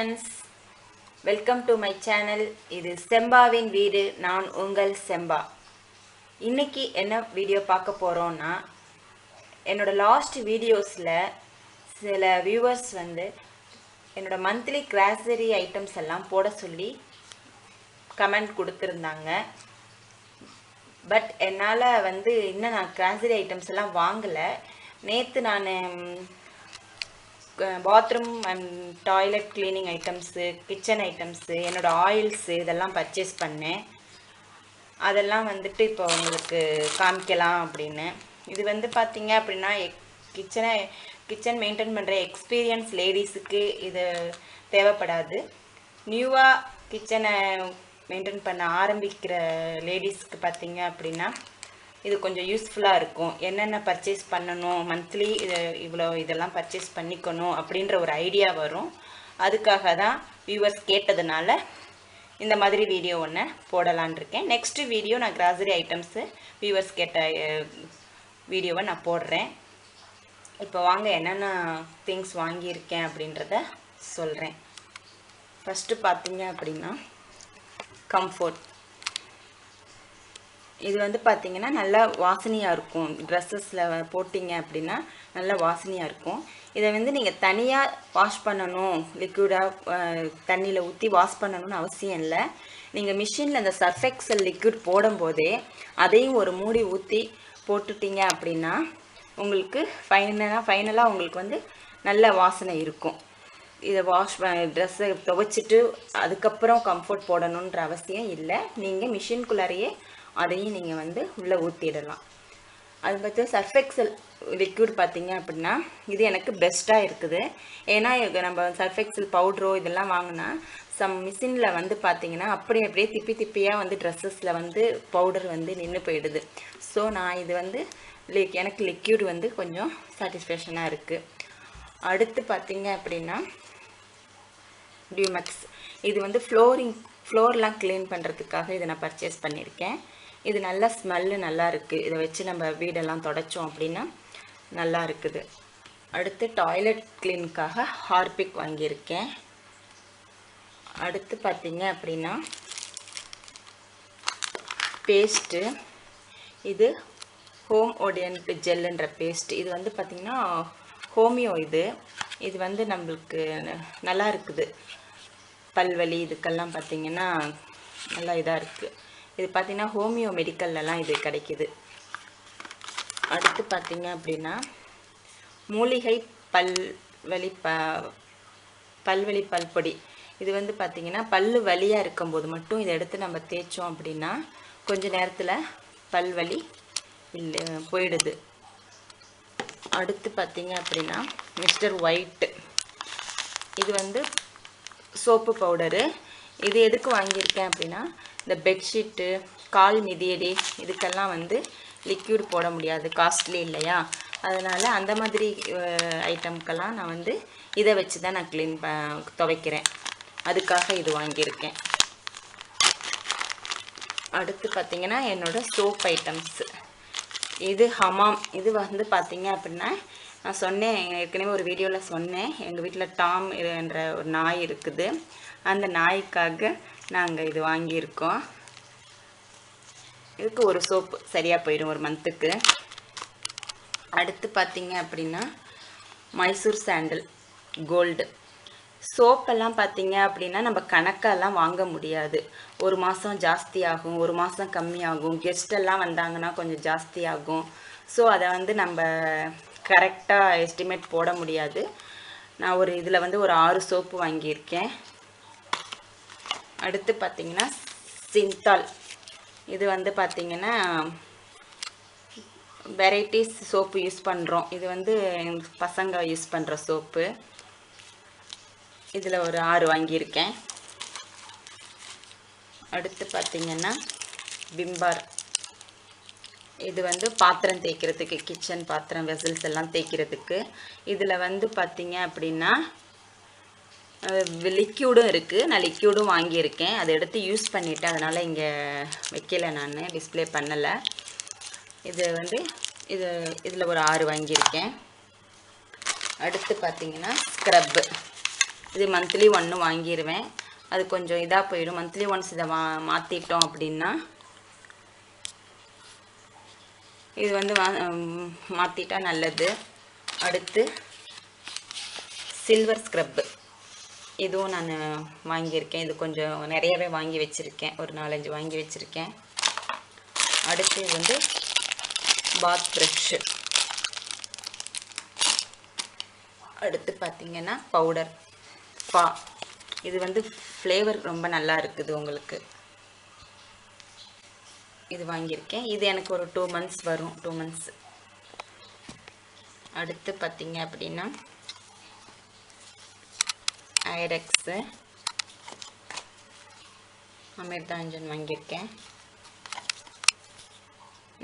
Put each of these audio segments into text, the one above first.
Friends welcome to my channel இது செம்பாவின் வீடு நான் உங்கள் செம்பா. இன்னைக்கு என்ன வீடியோ பார்க்க போகிறோன்னா என்னோட லாஸ்ட் வீடியோஸில் சில வியூவர்ஸ் வந்து என்னோட மந்த்லி கிராசரி ஐட்டம்ஸ் எல்லாம் போட சொல்லி கமெண்ட் கொடுத்துருந்தாங்க. பட் என்னால் வந்து இன்னும் நான் கிராசரி ஐட்டம்ஸ் எல்லாம் வாங்கலை. நேற்று நான் bathroom and toilet cleaning items kitchen items என்னோடய ஆயில்ஸு இதெல்லாம் பர்ச்சேஸ் பண்ணேன். அதெல்லாம் வந்துட்டு இப்போ உங்களுக்கு காமிக்கலாம் அப்படின்னு. இது வந்து பார்த்தீங்க அப்படின்னா கிச்சனை கிச்சன் மெயின்டைன் பண்ணுற எக்ஸ்பீரியன்ஸ் லேடிஸுக்கு இது தேவைப்படாது. நியூவாக கிச்சனை மெயின்டைன் பண்ண ஆரம்பிக்கிற லேடிஸ்க்கு பார்த்தீங்க அப்படின்னா இது கொஞ்சம் யூஸ்ஃபுல்லாக இருக்கும். என்னென்ன பர்ச்சேஸ் பண்ணணும்? மந்த்லி இது இவ்வளோ இதெல்லாம் பர்ச்சேஸ் பண்ணிக்கணும் அப்படின்ற ஒரு ஐடியா வரும். அதுக்காக தான் வியூவர்ஸ் கேட்டதுனால இந்த மாதிரி வீடியோ ஒன்று போடலான் இருக்கேன். நெக்ஸ்ட்டு வீடியோ நான் கிராசரி ஐட்டம்ஸு வியூவர்ஸ் கேட்ட வீடியோவை நான் போடுறேன். இப்போ வாங்க என்னென்ன திங்ஸ் வாங்கியிருக்கேன் அப்படின்றத சொல்கிறேன் ஃபஸ்ட்டு பார்த்தீங்க அப்படின்னா கம்ஃபோர்ட் இது வந்து பார்த்தீங்கன்னா நல்லா வாசனையாக இருக்கும். ட்ரெஸ்ஸஸில் போட்டிங்க அப்படின்னா நல்லா வாசனையாக இருக்கும். இதை வந்து நீங்கள் தனியாக வாஷ் பண்ணணும். லிக்விடாக தண்ணியில் ஊற்றி வாஷ் பண்ணணும்னு அவசியம் இல்லை. நீங்கள் மிஷினில் அந்த சர்ஃபெக்சல் லிக்விட் போடும்போதே அதையும் ஒரு மூடி ஊற்றி போட்டுட்டிங்க அப்படின்னா உங்களுக்கு ஃபைனலாக ஃபைனலாக உங்களுக்கு வந்து நல்ல வாசனை இருக்கும். இதை வாஷ் ட்ரெஸ்ஸை துவைச்சிட்டு அதுக்கப்புறம் கம்ஃபர்ட் போடணுன்ற அவசியம் இல்லை. நீங்கள் மிஷின்குள்ளாரையே அதையும் நீங்கள் வந்து உள்ளே ஊற்றிடலாம் அது பற்றி சர்ஃபெக்சல் லிக்யூட் பார்த்தீங்க அப்படின்னா இது எனக்கு பெஸ்ட்டாக இருக்குது. ஏன்னா நம்ம சர்ஃபெக்சல் பவுட்ரோ இதெல்லாம் வாங்கினா சம் மிஷினில் வந்து பார்த்தீங்கன்னா அப்படியே அப்படியே திப்பி திப்பியாக வந்து ட்ரெஸ்ஸஸில் வந்து பவுடர் வந்து நின்று போயிடுது. ஸோ நான் இது வந்து லிக் எனக்கு லிக்யூட் வந்து கொஞ்சம் சாட்டிஸ்ஃபேக்ஷனாக இருக்குது அடுத்து பார்த்தீங்க அப்படின்னா டியூமெக்ஸ். இது வந்து ஃப்ளோரிங் ஃப்ளோர்லாம் க்ளீன் பண்ணுறதுக்காக இதை நான் பர்ச்சேஸ் பண்ணியிருக்கேன் இது நல்லா ஸ்மெல்லு நல்லா இருக்குது இதை வச்சு நம்ம வீடெல்லாம் தொடச்சோம் அப்படின்னா நல்லா இருக்குது. அடுத்து டாய்லெட் க்ளீனுக்காக ஹார்பிக் வாங்கியிருக்கேன். அடுத்து பார்த்தீங்க அப்படின்னா பேஸ்ட்டு. இது ஹோம் ஓடியன்ட் ஜெல்லுன்ற பேஸ்ட் இது வந்து பார்த்திங்கன்னா ஹோமியோ இது. இது வந்து நம்மளுக்கு நல்லா இருக்குது. பல்வலி இதுக்கெல்லாம் பார்த்திங்கன்னா நல்லா இதாக இருக்குது இது பார்த்திங்கன்னா ஹோமியோ மெடிக்கல்லலாம் இது கிடைக்கிது. அடுத்து பார்த்திங்க அப்படின்னா மூலிகை பல்வலி ப பல்வலி பல்பொடி இது வந்து பார்த்திங்கன்னா பல் வலியாக இருக்கும்போது மட்டும் இதை எடுத்து நம்ம தேய்ச்சோம் அப்படின்னா கொஞ்ச நேரத்தில் பல்வலி இல்லை போயிடுது. அடுத்து பார்த்திங்க அப்படின்னா மிஸ்டர் ஒயிட். இது வந்து சோப்பு பவுடரு. இது எதுக்கு வாங்கியிருக்கேன் அப்படின்னா இந்த பெட்ஷீட்டு கால் மிதியடி இதுக்கெல்லாம் வந்து லிக்யூட் போட முடியாது. காஸ்ட்லி இல்லையா? அதனால் அந்த மாதிரி ஐட்டம்க்கெல்லாம் நான் வந்து இதை வச்சு தான் நான் க்ளீன் ப துவைக்கிறேன். அதுக்காக இது வாங்கியிருக்கேன். அடுத்து பார்த்திங்கன்னா என்னோடய சோப் ஐட்டம்ஸு இது ஹமாம். இது வந்து பார்த்திங்க அப்படின்னா நான் சொன்னேன் ஏற்கனவே ஒரு வீடியோவில் சொன்னேன். எங்கள் வீட்டில் டாம் என்ற ஒரு நாய் இருக்குது. அந்த நாய்க்காக நாங்கள் இது வாங்கியிருக்கோம். இதுக்கு ஒரு சோப்பு சரியாக போயிடும் ஒரு மந்த்துக்கு அடுத்து பார்த்தீங்க அப்படின்னா மைசூர் சாண்டில் கோல்டு சோப்பெல்லாம் பார்த்தீங்க அப்படின்னா நம்ம கணக்கெல்லாம் வாங்க முடியாது. ஒரு மாதம் ஜாஸ்தி ஆகும் ஒரு மாதம் கம்மியாகும். கெஸ்டெல்லாம் வந்தாங்கன்னா கொஞ்சம் ஜாஸ்தி ஆகும் ஸோ அதை வந்து நம்ம கரெக்டாக எஸ்டிமேட் போட முடியாது. நான் ஒரு இதில் வந்து ஒரு ஆறு சோப்பு வாங்கியிருக்கேன். அடுத்து பார்த்திங்கன்னா சிந்தால். இது வந்து பார்த்திங்கன்னா வெரைட்டிஸ் சோப்பு யூஸ் பண்ணுறோம் இது வந்து பசங்க யூஸ் பண்ணுற சோப்பு. இதில் ஒரு ஆறு வாங்கியிருக்கேன். அடுத்து பார்த்திங்கன்னா விம்பார் இது வந்து பாத்திரம் தேய்க்கிறதுக்கு கிச்சன் பாத்திரம் வெசல்ஸ் எல்லாம் தேய்க்கிறதுக்கு. இதில் வந்து பார்த்திங்க அப்படின்னா லிக்யூடும் இருக்குது நான் லிக்யூடும் வாங்கியிருக்கேன். அதை எடுத்து யூஸ் பண்ணிவிட்டேன் அதனால் இங்கே வைக்கல நான். டிஸ்பிளே பண்ணலை. இது வந்து இது இதில் ஒரு ஆறு வாங்கியிருக்கேன். அடுத்து பார்த்திங்கன்னா ஸ்க்ரப்பு இது மந்த்லி ஒன்று வாங்கிடுவேன் அது கொஞ்சம் இதாக போயிடும். மந்த்லி ஒன்ஸ் இதை வா மாற்றிட்டோம் அப்படின்னா இது வந்து வா மாற்றிட்டா நல்லது. அடுத்து சில்வர் ஸ்க்ரப்பு இதுவும் நான் வாங்கியிருக்கேன். இது கொஞ்சம் நிறையவே வாங்கி வச்சுருக்கேன். ஒரு நாலஞ்சு வாங்கி வச்சுருக்கேன். அடுத்து வந்து பாத் ப்ரஷ்ஷு அடுத்து பார்த்திங்கன்னா பவுடர் பா இது வந்து ஃப்ளேவர் ரொம்ப நல்லா இருக்குது உங்களுக்கு. இது வாங்கியிருக்கேன். இது எனக்கு ஒரு டூ மந்த்ஸ் வரும். டூ மந்த்ஸ் அடுத்து பார்த்திங்க அப்படின்னா ஐரெக்ஸு அமிர்தாஞ்சன் வாங்கியிருக்கேன்.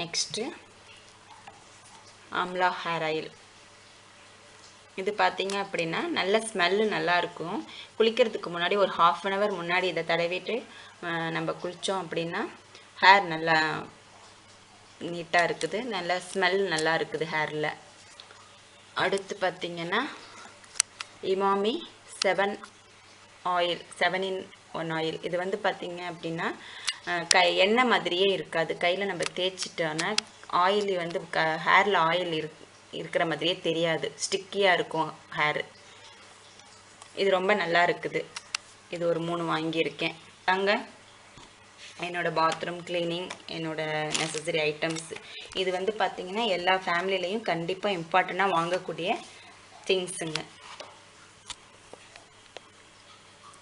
Next amla hair oil. இது பார்த்தீங்க அப்படின்னா நல்ல ஸ்மெல்லு நல்லாயிருக்கும். குளிக்கிறதுக்கு முன்னாடி ஒரு ஹாஃப் அன் ஹவர் முன்னாடி இதை தடவிட்டு நம்ம குளித்தோம் அப்படின்னா ஹேர் நல்லா நீட்டாக இருக்குது. நல்ல ஸ்மெல் நல்லா இருக்குது ஹேரில் அடுத்து பார்த்திங்கன்னா Emami seven oil seven in one oil இது வந்து பார்த்திங்க அப்படின்னா கை எண்ணெய் மாதிரியே இருக்காது. கையில் நம்ம தேய்ச்சிட்டோன்னா ஆயில் வந்து க ஹேரில் ஆயில் இருக் இருக்கிற மாதிரியே தெரியாது. ஸ்டிக்கியாக இருக்கும் ஹேர் இது ரொம்ப நல்லா இருக்குது. இது ஒரு மூணு வாங்கியிருக்கேன். அங்கே என்னோடய பாத்ரூம் க்ளீனிங் என்னோட நெசசரி ஐட்டம்ஸ் இது வந்து பார்த்திங்கன்னா எல்லா ஃபேமிலிலையும் கண்டிப்பாக இம்பார்ட்டண்ட்டாக வாங்கக்கூடிய திங்ஸுங்க